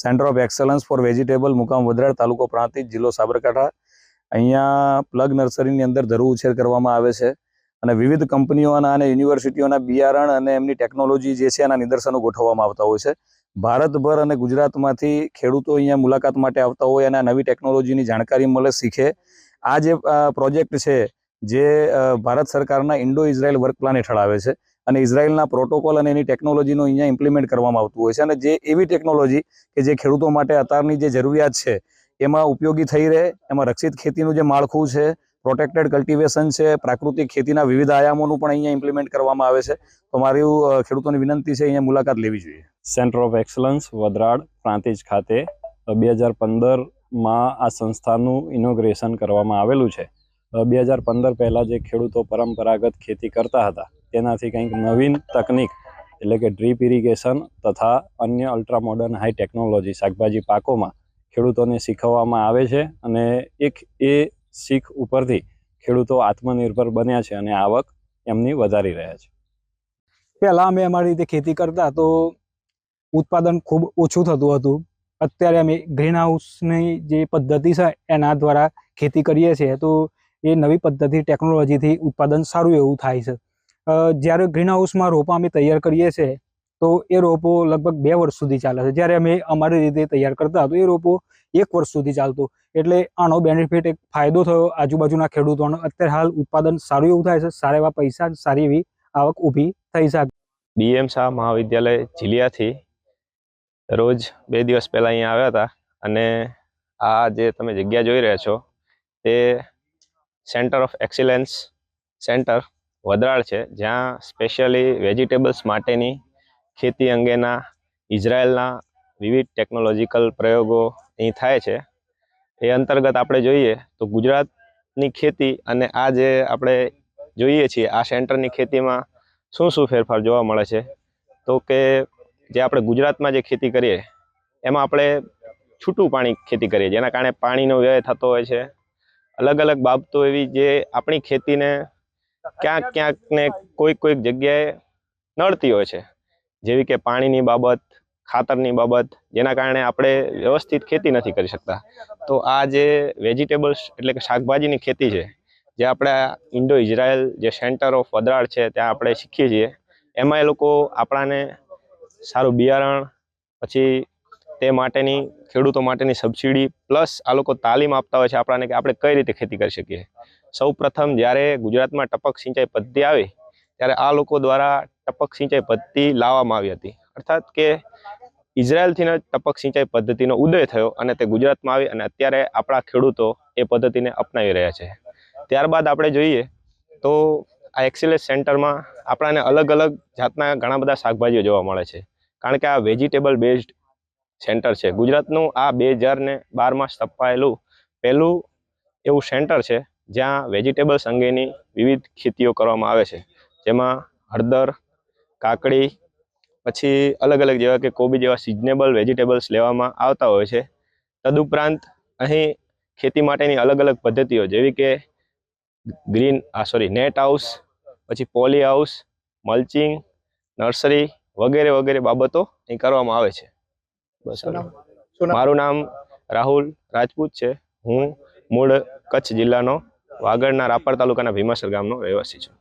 Centre of excellence for vegetable મુકામ વડરાળ તાલુકો પ્રાંતિજ, જિલ્લો સાબરકાંઠા. અહીંયા પ્લગ નર્સરીની અંદર ધરુ ઉછેર કરવામાં આવે છે અને વિવિધ કંપનીઓના અને યુનિવર્સિટીઓના બિયારણ અને એમની ટેકનોલોજી જે છે એના નિદર્શનો ગોઠવવામાં આવતા હોય છે. ભારતભર અને ગુજરાતમાંથી ખેડૂતો અહીંયા મુલાકાત માટે આવતા હોય અને નવી ટેકનોલોજીની જાણકારી મળે, શીખે. આ જે પ્રોજેક્ટ છે જે ભારત સરકારના ઇન્ડો ઇઝરાયલ વર્ક પ્લાન હેઠળ આવે છે. અને ઇઝરાયલના પ્રોટોકોલ અને એની ટેકનોલોજીનું અહીંયા ઇમ્પ્લિમેન્ટ કરવામાં આવતું હોય છે. અને જે એવી ટેકનોલોજી કે જે ખેડૂતો માટે અત્યારની જે જરૂરિયાત છે, એમાં ઉપયોગી થઈ રહે, એમાં રક્ષિત ખેતીનું જે માળખું છે પ્રોટેક્ટેડ કલ્ટિવેશન છે, પ્રાકૃતિક ખેતીના વિવિધ આયામોનું પણ અહીંયા ઇમ્પ્લિમેન્ટ કરવામાં આવે છે. તો મારી ખેડૂતોની વિનંતી છે અહીંયા મુલાકાત લેવી જોઈએ. Centre of excellence Vadrad Prantij ખાતે બે હજાર પંદરમાં આ સંસ્થાનું ઇનોગ્રેશન કરવામાં આવેલું છે. બે હજાર પંદર પહેલાં જે ખેડૂતો પરંપરાગત ખેતી કરતા હતા તેનાથી કંઈક નવીન તકનિક, એટલે કે ડ્રીપ ઇરિગેશન તથા અન્ય અલ્ટ્રા મોડર્ન હાઈ ટેકનોલોજી શાકભાજી પાકોમાં ખેડૂતોને શીખવવામાં આવે છે અને એક એ શીખ ઉપરથી ખેડૂતો આત્મનિર્ભર બન્યા છે અને આવક એમની વધારી રહ્યા છે. પહેલાં અમે અમારી રીતે ખેતી કરતા તો ઉત્પાદન ખૂબ ઓછું થતું હતું. અત્યારે અમે ગ્રીન હાઉસની જે પદ્ધતિ છે એના દ્વારા ખેતી કરીએ છીએ તો એ નવી પદ્ધતિ ટેકનોલોજીથી ઉત્પાદન સારું એવું થાય છે. જ્યારે ગ્રીન હાઉસમાં રોપા અમે તૈયાર કરીએ છીએ, તો એ રોપો લગભગ બે વર્ષ સુધી ચાલે છે. જ્યારે અમે અમારી રીતે તૈયાર કરતા તો એ રોપો એક વર્ષ સુધી ચાલતો. એટલે આનો બેનિફિટ એક ફાયદો થયો આજુબાજુના ખેડૂતોનો. અત્યારે હાલ ઉત્પાદન સારું એવું થાય છે, સારા એવા પૈસા, સારી એવી આવક ઊભી થઈ શકે. બીએમ શાહ મહાવિદ્યાલય ઝીલિયાથી રોજ બે દિવસ પહેલાં અહીંયા આવ્યા હતા અને આ જે તમે જગ્યા જોઈ રહ્યા છો, તે centre of excellence centre Vadrad છે, જ્યાં સ્પેશિયલી વેજીટેબલ્સ માટેની ખેતી અંગેના ઇઝરાયલના વિવિધ ટેકનોલોજીકલ પ્રયોગો અહીં થાય છે. એ અંતર્ગત આપણે જોઈએ તો ગુજરાતની ખેતી અને આ જે આપણે જોઈએ છીએ, આ સેન્ટરની ખેતીમાં શું શું ફેરફાર જોવા મળે છે? તો કે જે આપણે ગુજરાતમાં જે ખેતી કરીએ, એમાં આપણે છૂટું પાણી ખેતી કરીએ, જેના કારણે પાણીનો વ્યય થતો હોય છે. અલગ અલગ બાબતો એવી જે આપણી ખેતીને ક્યાંક ક્યાંક ને કોઈક કોઈક જગ્યાએ નડતી હોય છે. જેવી કે પાણીની બાબત, ખાતરની બાબત, જેના કારણે આપણે વ્યવસ્થિત ખેતી નથી કરી શકતા. તો આ જે વેજીટેબલ્સ એટલે કે શાકભાજીની ખેતી છે, જે આપણે ઇન્ડો ઇઝરાયલ જે સેન્ટર ઓફ વદરાળ છે, ત્યાં આપણે શીખીએ છીએ, એમાં એ લોકો આપણાને સારું બિયારણ, પછી તે માટેની, ખેડૂતો માટેની સબસિડી, પ્લસ આ લોકો તાલીમ આપતા હોય છે આપણાને કે આપણે કઈ રીતે ખેતી કરી શકીએ. સૌ પ્રથમ જ્યારે ગુજરાતમાં ટપક સિંચાઈ પદ્ધતિ આવી, ત્યારે આ લોકો દ્વારા ટપક સિંચાઈ પદ્ધતિ લાવવામાં આવી હતી. અર્થાત કે ઇઝરાયલથી ટપક સિંચાઈ પદ્ધતિનો ઉદય થયો અને તે ગુજરાતમાં આવી અને અત્યારે આપણા ખેડૂતો એ પદ્ધતિને અપનાવી રહ્યા છે. ત્યારબાદ આપણે જોઈએ તો આ એક્સિલેસ સેન્ટરમાં આપણાને અલગ અલગ જાતના ઘણા બધા શાકભાજીઓ જોવા મળે છે. કારણ કે આ વેજીટેબલ બેઝડ સેન્ટર છે. ગુજરાતનું આ બે હજાર ને બારમાં સ્થપાયેલું પહેલું એવું સેન્ટર છે જ્યાં વેજીટેબલ્સ અંગેની વિવિધ ખેતીઓ કરવામાં આવે છે. જેમાં હળદર કાકડી પછી અલગ અલગ જેવા કે કોબી જેવા સિઝનેબલ વેજીટેબલ્સ લેવામાં આવતા હોય છે. તદુપરાંત અહીં ખેતી માટેની અલગ અલગ પદ્ધતિઓ જેવી કે ગ્રીન આ સોરી નેટ હાઉસ પછી પોલી હાઉસ મલ્ચિંગ નર્સરી વગેરે વગેરે બાબતો અહીં કરવામાં આવે છે. બસ મારું નામ રાહુલ રાજપૂત છે. હું મૂળ કચ્છ જિલ્લાનો વાગડના રાપર તાલુકાના ભીમાસર ગામનો રહેવાસી છું.